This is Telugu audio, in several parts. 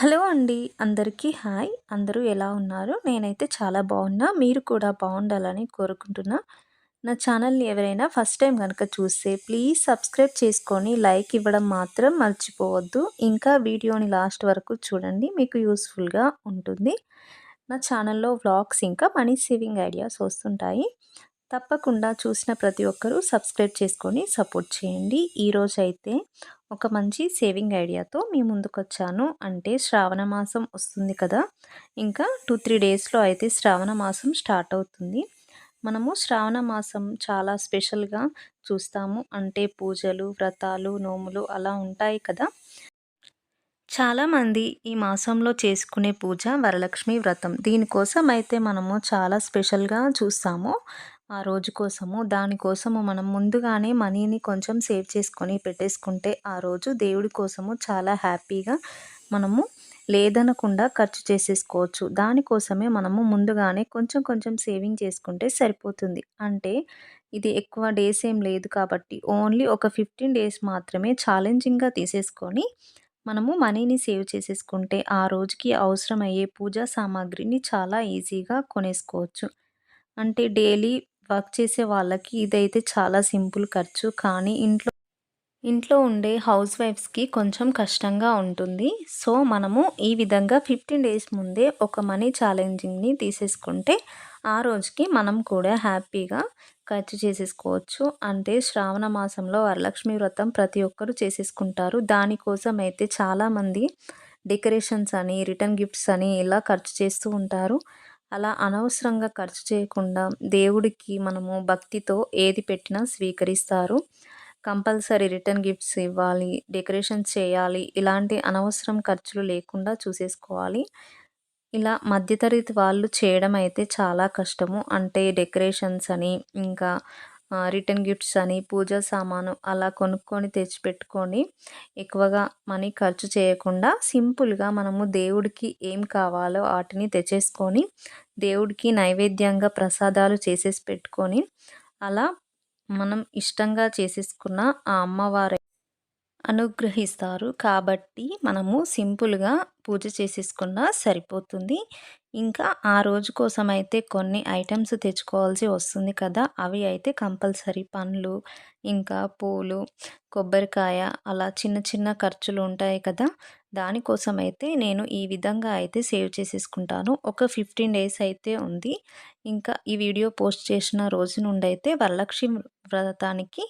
హలో అండి. అందరికీ హాయ్. అందరూ ఎలా ఉన్నారు? నేనైతే చాలా బాగున్నా. మీరు కూడా బాగుండాలని కోరుకుంటున్నా. నా ఛానల్ని ఎవరైనా ఫస్ట్ టైం కనుక చూస్తే ప్లీజ్ సబ్స్క్రైబ్ చేసుకొని లైక్ ఇవ్వడం మాత్రం మర్చిపోవద్దు. ఇంకా వీడియోని లాస్ట్ వరకు చూడండి. మీకు యూస్ఫుల్గా ఉంటుంది. నా ఛానల్లో వ్లాగ్స్ ఇంకా మనీ సేవింగ్ ఐడియాస్ వస్తుంటాయి. తప్పకుండా చూసిన ప్రతి ఒక్కరూ సబ్స్క్రైబ్ చేసుకొని సపోర్ట్ చేయండి. ఈరోజు అయితే ఒక మంచి సేవింగ్ ఐడియాతో మీ ముందుకు వచ్చాను అంటే శ్రావణ మాసం వస్తుంది కదా. ఇంకా టూ త్రీ డేస్లో అయితే శ్రావణ మాసం స్టార్ట్ అవుతుంది. మనము శ్రావణ మాసం చాలా స్పెషల్గా చూస్తాము. అంటే పూజలు వ్రతాలు నోములు అలా ఉంటాయి కదా. చాలామంది ఈ మాసంలో చేసుకునే పూజ వరలక్ష్మి వ్రతం. దీనికోసం అయితే మనము చాలా స్పెషల్గా చూస్తాము. ఆ రోజు కోసము దానికోసము మనం ముందుగానే మనీని కొంచెం సేవ్ చేసుకొని పెట్టేసుకుంటే ఆ రోజు దేవుడి కోసము చాలా హ్యాపీగా మనము లేదనకుండా ఖర్చు చేసేసుకోవచ్చు. దానికోసమే మనము ముందుగానే కొంచెం కొంచెం సేవింగ్ చేసుకుంటే సరిపోతుంది. అంటే ఇది ఎక్కువ డేస్ ఏం లేదు కాబట్టి ఓన్లీ ఒక ఫిఫ్టీన్ డేస్ మాత్రమే ఛాలెంజింగ్గా తీసేసుకొని మనము మనీని సేవ్ చేసేసుకుంటే ఆ రోజుకి అవసరమయ్యే పూజా సామాగ్రిని చాలా ఈజీగా కొనేసుకోవచ్చు. అంటే డైలీ వర్క్ చేసే వాళ్ళకి ఇదైతే చాలా సింపుల్ ఖర్చు. కానీ ఇంట్లో ఇంట్లో ఉండే హౌస్ వైఫ్స్కి కొంచెం కష్టంగా ఉంటుంది. సో మనము ఈ విధంగా ఫిఫ్టీన్ డేస్ ముందే ఒక మనీ ఛాలెంజింగ్ని తీసేసుకుంటే ఆ రోజుకి మనం కూడా హ్యాపీగా ఖర్చు చేసేసుకోవచ్చు. అంటే శ్రావణ మాసంలో వరలక్ష్మి వ్రతం ప్రతి ఒక్కరూ చేసేసుకుంటారు. దానికోసం అయితే చాలామంది డెకరేషన్స్ అని రిటర్న్ గిఫ్ట్స్ అని ఇలా ఖర్చు చేస్తూ ఉంటారు. అలా అనవసరంగా ఖర్చు చేయకుండా దేవుడికి మనము భక్తితో ఏది పెట్టినా స్వీకరిస్తారు. కంపల్సరీ రిటర్న్ గిఫ్ట్స్ ఇవ్వాలి డెకరేషన్ చేయాలి ఇలాంటి అనవసరం ఖర్చులు లేకుండా చూసేసుకోవాలి. ఇలా మధ్యతరగతి వాళ్ళు చేయడం అయితే చాలా కష్టము. అంటే డెకరేషన్స్ అని ఇంకా రిటర్న్ గిఫ్ట్స్ అని పూజా సామాను అలా కొనుక్కొని తెచ్చిపెట్టుకొని ఎక్కువగా మనీ ఖర్చు చేయకుండా సింపుల్గా మనము దేవుడికి ఏం కావాలో వాటిని తెచ్చేసుకొని దేవుడికి నైవేద్యంగా ప్రసాదాలు చేసేసి పెట్టుకొని అలా మనం ఇష్టంగా చేసేసుకున్న ఆ అమ్మవారి అనుగ్రహిస్తారు. కాబట్టి మనము సింపుల్గా పూజ చేసేసుకున్నా సరిపోతుంది. ఇంకా ఆ రోజు కోసం అయితే కొన్ని ఐటమ్స్ తెచ్చుకోవాల్సి వస్తుంది కదా! అవి అయితే కంపల్సరీ పండ్లు ఇంకా పూలు కొబ్బరికాయ అలా చిన్న చిన్న ఖర్చులు ఉంటాయి కదా! దానికోసం అయితే నేను ఈ విధంగా అయితే సేవ్ చేసేసుకుంటాను. ఒక ఫిఫ్టీన్ డేస్ అయితే ఉంది. ఇంకా ఈ వీడియో పోస్ట్ చేసిన రోజు నుండి అయితే వరలక్ష్మి వ్రతానికి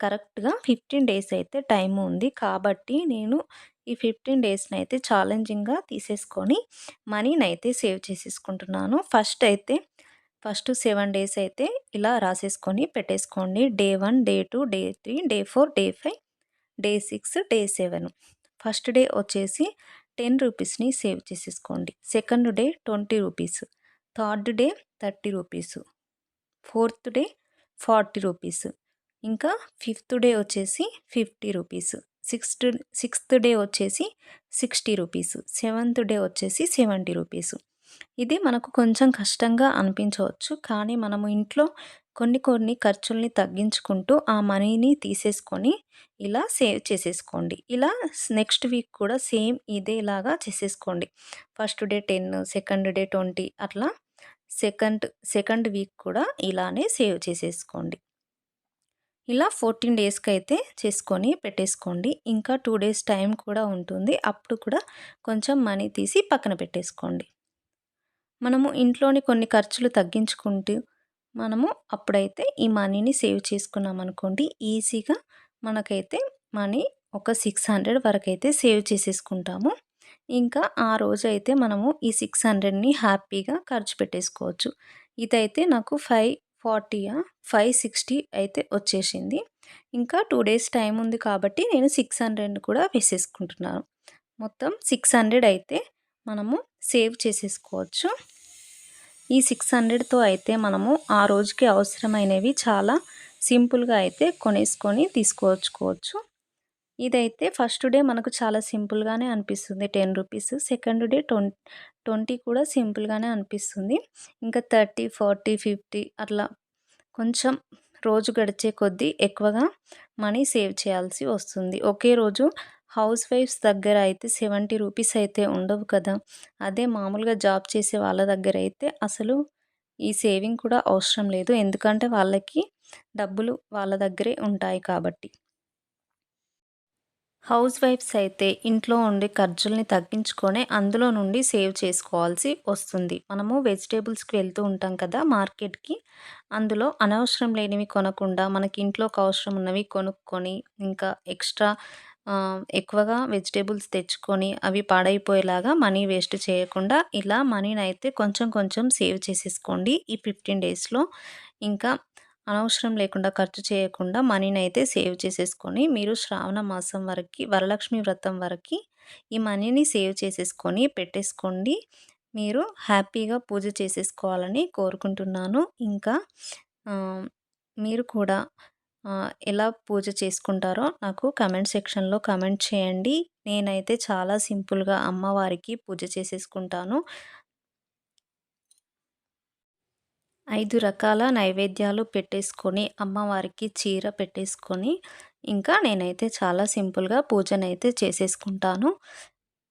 కరెక్ట్గా ఫిఫ్టీన్ డేస్ అయితే టైం ఉంది. కాబట్టి నేను ఈ ఫిఫ్టీన్ డేస్ని అయితే ఛాలెంజింగ్గా తీసేసుకొని మనీని అయితే సేవ్ చేసేసుకుంటున్నాను. ఫస్ట్ అయితే ఫస్ట్ సెవెన్ డేస్ అయితే ఇలా రాసేసుకొని పెట్టేసుకోండి. Day one day two day three day four day five day six day seven. First day వచ్చేసి టెన్ రూపీస్ని సేవ్ చేసేసుకోండి. Second day twenty rupees third day thirty rupees fourth day forty rupees ఇంకా ఫిఫ్త్ డే వచ్చేసి fifty rupees. Sixth sixth day వచ్చేసి సిక్స్టీ రూపీస్ సెవెంత్ డే వచ్చేసి సెవెంటీ రూపీస్. ఇది మనకు కొంచెం కష్టంగా అనిపించవచ్చు కానీ మనము ఇంట్లో కొన్ని కొన్ని ఖర్చుల్ని తగ్గించుకుంటూ ఆ మనీని తీసేసుకొని ఇలా సేవ్ చేసేసుకోండి. ఇలా నెక్స్ట్ వీక్ కూడా సేమ్ ఇదేలాగా చేసేసుకోండి. First day ten second day twenty అట్లా సెకండ్ సెకండ్ వీక్ కూడా ఇలానే సేవ్ చేసేసుకోండి. ఇలా ఫోర్టీన్ డేస్కి అయితే చేసుకొని పెట్టేసుకోండి. ఇంకా టూ డేస్ టైం కూడా ఉంటుంది. అప్పుడు కూడా కొంచెం మనీ తీసి పక్కన పెట్టేసుకోండి. మనము ఇంట్లోని కొన్ని ఖర్చులు తగ్గించుకుంటూ మనము అప్పుడైతే ఈ మనీని సేవ్ చేసుకున్నాం అనుకోండి. ఈజీగా మనకైతే మనీ ఒక సిక్స్ హండ్రెడ్ వరకు అయితే సేవ్ చేసేసుకుంటాము. ఇంకా ఆ రోజు అయితే మనము ఈ సిక్స్ హండ్రెడ్ని హ్యాపీగా ఖర్చు పెట్టేసుకోవచ్చు. ఇదైతే నాకు ఫైవ్ ఫార్టీయా? ఫైవ్ సిక్స్టీ అయితే వచ్చేసింది. ఇంకా టూ డేస్ టైం ఉంది కాబట్టి నేను సిక్స్ హండ్రెడ్ కూడా వేసేసుకుంటున్నాను. మొత్తం సిక్స్ హండ్రెడ్ అయితే మనము సేవ్ చేసేసుకోవచ్చు. ఈ సిక్స్ హండ్రెడ్తో అయితే మనము ఆ రోజుకి అవసరమైనవి చాలా సింపుల్గా అయితే కొనేసుకొని తీసుకొచ్చుకోవచ్చు ఇదైతే ఫస్ట్ డే మనకు చాలా సింపుల్గానే అనిపిస్తుంది. Ten rupees second day twenty twenty కూడా సింపుల్గానే అనిపిస్తుంది. ఇంకా థర్టీ ఫార్టీ ఫిఫ్టీ అట్లా కొంచెం రోజు గడిచే కొద్దీ ఎక్కువగా మనీ సేవ్ చేయాల్సి వస్తుంది. ఒకే రోజు హౌస్ వైఫ్స్ దగ్గర అయితే సెవెంటీ రూపీస్ అయితే ఉండవు కదా. అదే మామూలుగా జాబ్ చేసే వాళ్ళ దగ్గర అయితే అసలు ఈ సేవింగ్ కూడా అవసరం లేదు. ఎందుకంటే వాళ్ళకి డబ్బులు వాళ్ళ దగ్గరే ఉంటాయి కాబట్టి. హౌస్ వైఫ్స్ అయితే ఇంట్లో ఉండే ఖర్చుల్ని తగ్గించుకొని అందులో నుండి సేవ్ చేసుకోవాల్సి వస్తుంది. మనము వెజిటేబుల్స్కి వెళ్తూ ఉంటాం కదా మార్కెట్కి. అందులో అనవసరం లేనివి కొనకుండా మనకి ఇంట్లోకి అవసరం ఉన్నవి కొనుక్కొని ఇంకా ఎక్స్ట్రా ఎక్కువగా వెజిటేబుల్స్ తెచ్చుకొని అవి పాడైపోయేలాగా మనీ వేస్ట్ చేయకుండా ఇలా మనీని అయితే కొంచెం కొంచెం సేవ్ చేసేసుకోండి ఈ ఫిఫ్టీన్ డేస్లో. ఇంకా అనవసరం లేకుండా ఖర్చు చేయకుండా మనీని అయితే సేవ్ చేసేసుకొని మీరు శ్రావణ మాసం వరకు వరలక్ష్మి వ్రతం వరకు ఈ మనీని సేవ్ చేసేసుకొని పెట్టేసుకోండి. మీరు హ్యాపీగా పూజ చేసేసుకోవాలని కోరుకుంటున్నాను. ఇంకా మీరు కూడా ఎలా పూజ చేసుకుంటారో నాకు కమెంట్ సెక్షన్లో కమెంట్ చేయండి. నేనైతే చాలా సింపుల్గా అమ్మవారికి పూజ చేసేసుకుంటాను. ఐదు రకాల నైవేద్యాలు పెట్టేసుకొని అమ్మవారికి చీర పెట్టేసుకొని ఇంకా నేనైతే చాలా సింపుల్గా పూజనైతే చేసేసుకుంటాను.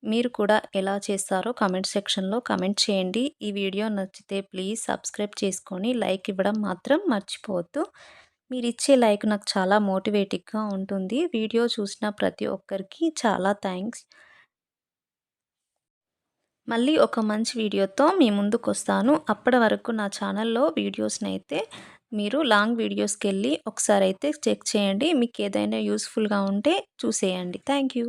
మీరు కూడా ఎలా చేస్తారో కమెంట్ సెక్షన్లో కమెంట్ చేయండి. ఈ వీడియో నచ్చితే ప్లీజ్ సబ్స్క్రైబ్ చేసుకొని లైక్ ఇవ్వడం మాత్రం మర్చిపోవద్దు. మీరు ఇచ్చే లైక్ నాకు చాలా మోటివేటివ్గా ఉంటుంది. వీడియో చూసిన ప్రతి ఒక్కరికి చాలా థ్యాంక్స్. మళ్ళీ ఒక మంచి వీడియోతో మీ ముందుకు వస్తాను అప్పటి వరకు నా ఛానల్లో వీడియోస్ని అయితే మీరు లాంగ్ వీడియోస్కి వెళ్ళి ఒకసారి అయితే చెక్ చేయండి. మీకు ఏదైనా యూస్ఫుల్గా ఉంటే చూసేయండి. Thank you.